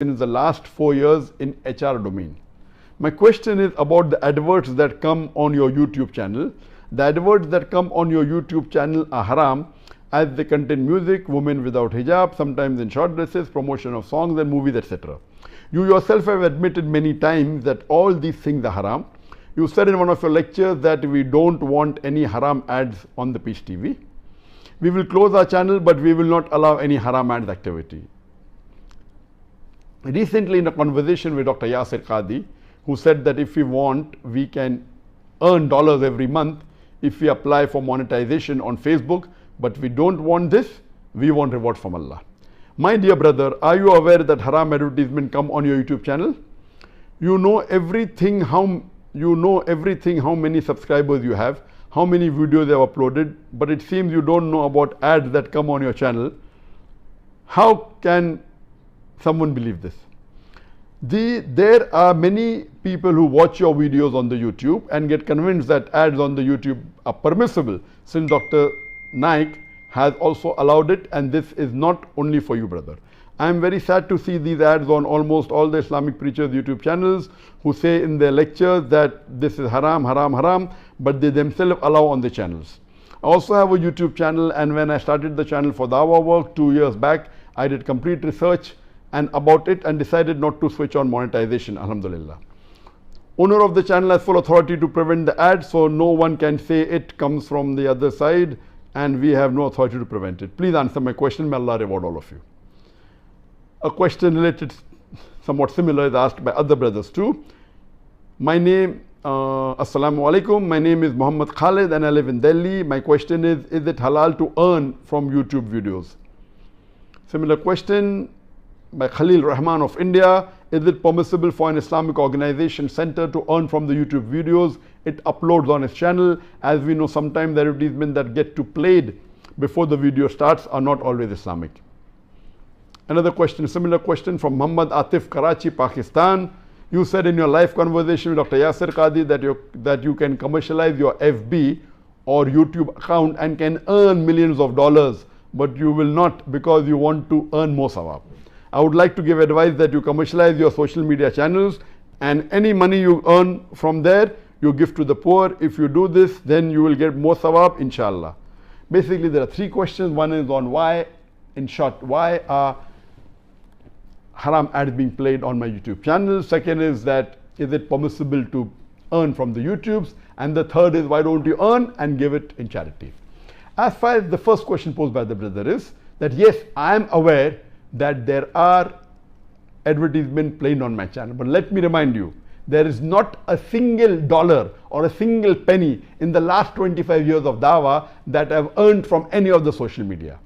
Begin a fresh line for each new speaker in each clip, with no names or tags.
in the last four years in HR domain. My question is about the adverts that come on your YouTube channel. The adverts that come on your YouTube channel are haram as they contain music, women without hijab, sometimes in short dresses, promotion of songs and movies, etc. You yourself have admitted many times that all these things are haram. You said in one of your lectures that we don't want any haram ads on the Peace TV. We will close our channel, but we will not allow any haram ads activity. Recently, in a conversation with Dr. Yasir Qadi, who said that if we want, we can earn dollars every month if we apply for monetization on Facebook, but we don't want this, we want reward from Allah. My dear brother, are you aware that haram advertisement come on your YouTube channel? You know everything how you know everything how many subscribers you have, how many videos you have uploaded, but it seems you don't know about ads that come on your channel. How can someone believe this? The, there are many people who watch your videos on the YouTube and get convinced that ads on the YouTube are permissible since Dr. Naik has also allowed it and this is not only for you brother. I am very sad to see these ads on almost all the Islamic preachers YouTube channels who say in their lectures that this is haram, haram, haram, but they themselves allow on the channels. I also have a YouTube channel and when I started the channel for Dawa work two years back, I did complete research and about it and decided not to switch on monetization, Alhamdulillah. Owner of the channel has full authority to prevent the ads, so no one can say it comes from the other side and we have no authority to prevent it. Please answer my question. May Allah reward all of you. A question related, somewhat similar, is asked by other brothers too. My name, uh, Assalamu alaikum. My name is Muhammad Khalid and I live in Delhi. My question is Is it halal to earn from YouTube videos? Similar question by Khalil Rahman of India. Is it permissible for an Islamic organization center to earn from the YouTube videos it uploads on its channel? As we know, sometimes the advertisements that get to played before the video starts are not always Islamic. Another question, similar question from Muhammad Atif Karachi, Pakistan. You said in your live conversation with Dr. Yasir Qadi that you, that you can commercialize your FB or YouTube account and can earn millions of dollars, but you will not because you want to earn more sawab. I would like to give advice that you commercialize your social media channels and any money you earn from there, you give to the poor. If you do this, then you will get more sawab, inshallah. Basically, there are three questions. One is on why, in short, why are haram ads being played on my YouTube channel. Second is that is it permissible to earn from the YouTubes? And the third is why don't you earn and give it in charity? As far as the first question posed by the brother is that yes, I am aware that there are advertisement played on my channel. But let me remind you, there is not a single dollar or a single penny in the last 25 years of Dawa that I've earned from any of the social media.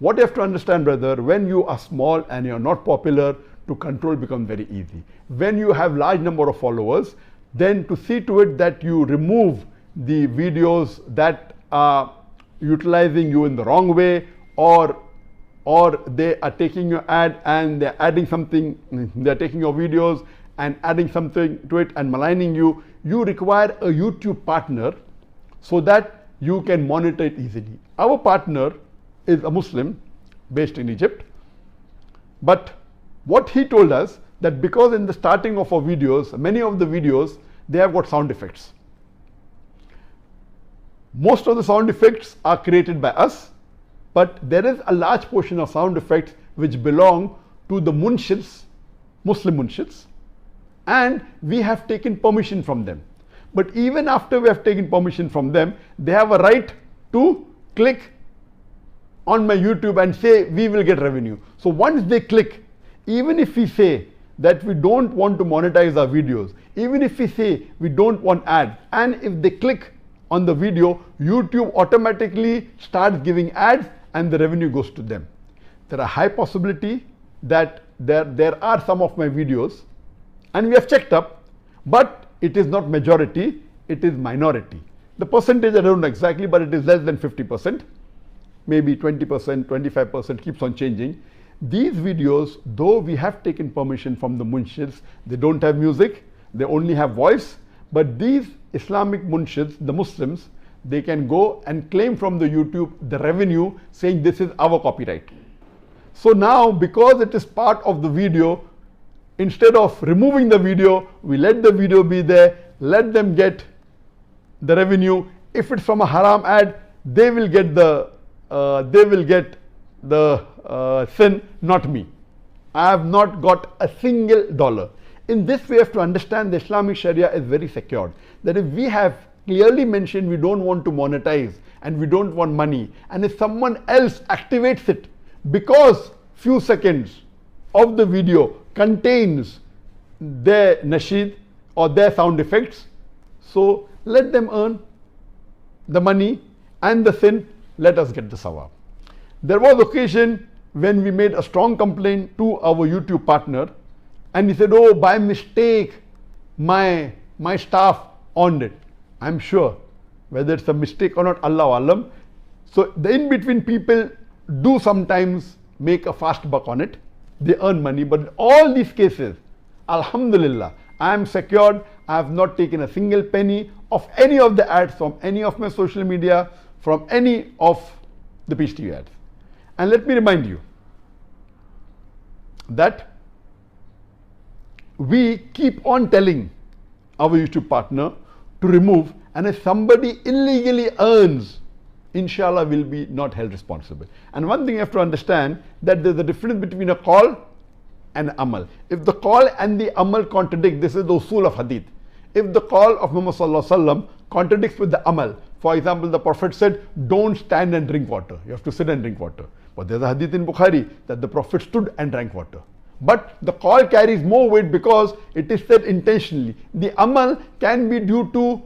What you have to understand, brother, when you are small and you're not popular, to control becomes very easy. When you have large number of followers, then to see to it that you remove the videos that are utilizing you in the wrong way or or they are taking your ad and they're adding something, they're taking your videos and adding something to it and maligning you, you require a YouTube partner so that you can monitor it easily. Our partner is a Muslim based in Egypt, but what he told us that because in the starting of our videos, many of the videos, they have got sound effects. Most of the sound effects are created by us but there is a large portion of sound effects which belong to the munshids, Muslim munshids, and we have taken permission from them. But even after we have taken permission from them, they have a right to click on my YouTube and say we will get revenue. So once they click, even if we say that we don't want to monetize our videos, even if we say we don't want ads, and if they click on the video, YouTube automatically starts giving ads and the revenue goes to them. There are high possibility that there, there are some of my videos and we have checked up, but it is not majority, it is minority. The percentage I don't know exactly, but it is less than 50%, maybe 20%, 25% keeps on changing. These videos, though we have taken permission from the munshids, they don't have music, they only have voice, but these Islamic munshids, the Muslims, they can go and claim from the YouTube the revenue saying this is our copyright. So now because it is part of the video, instead of removing the video, we let the video be there, let them get the revenue. If it's from a haram ad, they will get the uh, they will get the uh, sin, not me. I have not got a single dollar. In this, we have to understand the Islamic Sharia is very secured. That if we have clearly mentioned we don't want to monetize and we don't want money, and if someone else activates it because few seconds of the video contains their nasheed or their sound effects, so let them earn the money and the sin, let us get the sawab. There was occasion when we made a strong complaint to our YouTube partner and he said, oh, by mistake, my, my staff owned it. I'm sure whether it's a mistake or not, Allah alam. So the in-between people do sometimes make a fast buck on it. They earn money, but in all these cases, Alhamdulillah, I am secured. I have not taken a single penny of any of the ads from any of my social media, from any of the Peace TV ads. And let me remind you that we keep on telling our YouTube partner to remove and if somebody illegally earns inshallah will be not held responsible. And one thing you have to understand that there's a difference between a call and amal. If the call and the amal contradict this is the usul of hadith. If the call of Muhammad sallallahu contradicts with the amal for example the prophet said don't stand and drink water. You have to sit and drink water. But there's a hadith in bukhari that the prophet stood and drank water but the call carries more weight because it is said intentionally. The amal can be due to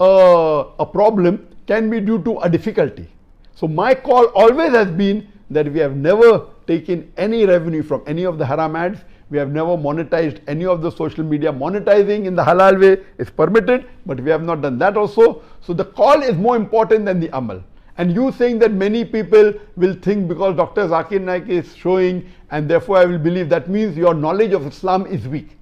uh, a problem, can be due to a difficulty. So my call always has been that we have never taken any revenue from any of the haram ads. We have never monetized any of the social media. Monetizing in the halal way is permitted, but we have not done that also. So the call is more important than the amal. And you saying that many people will think because Dr. Zakir Naik is showing and therefore I will believe that means your knowledge of Islam is weak.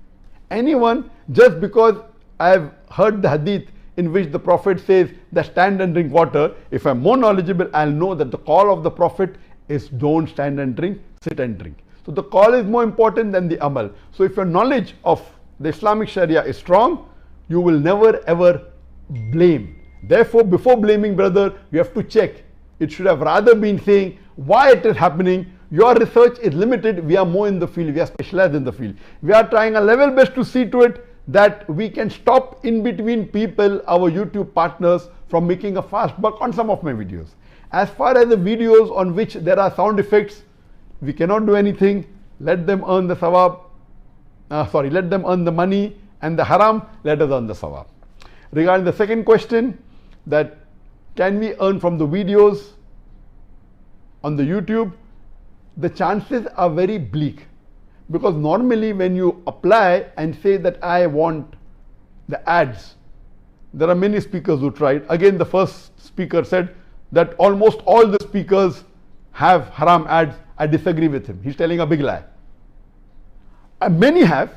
Anyone, just because I have heard the hadith in which the Prophet says that stand and drink water, if I'm more knowledgeable, I'll know that the call of the Prophet is don't stand and drink, sit and drink. So the call is more important than the amal. So if your knowledge of the Islamic Sharia is strong, you will never ever blame Therefore, before blaming brother, you have to check. It should have rather been saying why it is happening. Your research is limited. We are more in the field. We are specialized in the field. We are trying a level best to see to it that we can stop in between people, our YouTube partners, from making a fast buck on some of my videos. As far as the videos on which there are sound effects, we cannot do anything. Let them earn the sawab. Uh, sorry, let them earn the money and the haram, let us earn the sawab. Regarding the second question, that can we earn from the videos on the YouTube? The chances are very bleak because normally when you apply and say that I want the ads, there are many speakers who tried. Again, the first speaker said that almost all the speakers have haram ads. I disagree with him. He's telling a big lie. And many have,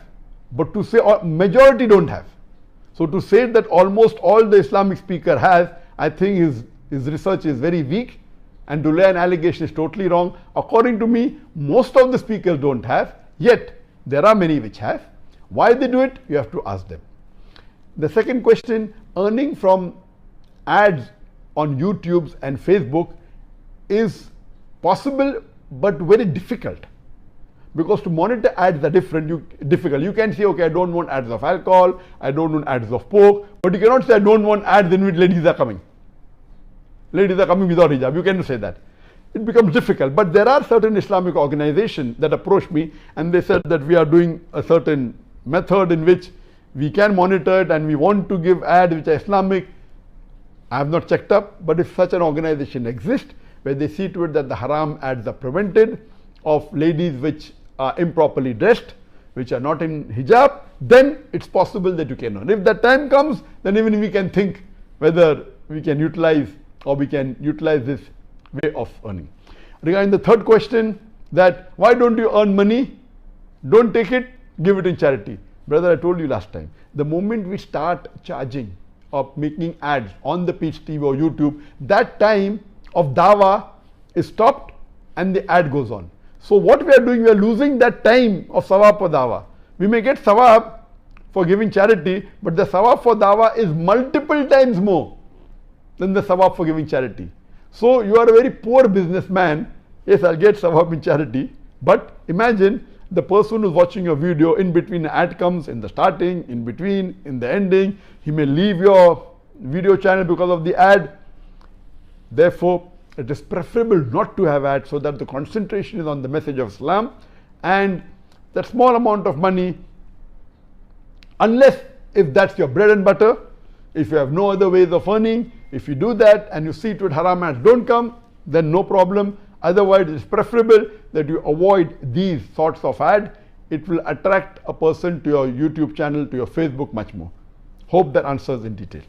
but to say majority don't have. So to say that almost all the Islamic speaker has, I think his, his research is very weak and to lay an allegation is totally wrong. According to me, most of the speakers don't have, yet there are many which have. Why they do it, you have to ask them. The second question, earning from ads on YouTube and Facebook is possible but very difficult because to monitor ads are different you difficult. You can say okay i don't want ads of alcohol i don't want ads of pork but you cannot say i don't want ads in which ladies are coming. Ladies are coming without hijab. You cannot say that. It becomes difficult. But there are certain islamic organizations that approach me and they said that we are doing a certain method in which we can monitor it and we want to give ads which are islamic. I have not checked up but if such an organization exists where they see to it that the haram ads are prevented of ladies which are improperly dressed, which are not in hijab, then it's possible that you can earn. If that time comes, then even we can think whether we can utilize or we can utilize this way of earning. Regarding the third question, that why don't you earn money? Don't take it, give it in charity. Brother, I told you last time, the moment we start charging or making ads on the Peace TV or YouTube, that time of dawa is stopped and the ad goes on. So what we are doing, we are losing that time of sawab dawa. We may get sawab for giving charity, but the sawab for dawah is multiple times more than the sawab for giving charity. So you are a very poor businessman. Yes, I'll get sawab in charity, but imagine the person who's watching your video in between ad comes in the starting, in between, in the ending. He may leave your video channel because of the ad. Therefore, it is preferable not to have ads so that the concentration is on the message of Islam and that small amount of money, unless if that's your bread and butter, if you have no other ways of earning, if you do that and you see to it haram ads don't come, then no problem. Otherwise, it's preferable that you avoid these sorts of ad. It will attract a person to your YouTube channel, to your Facebook much more. Hope that answers in detail.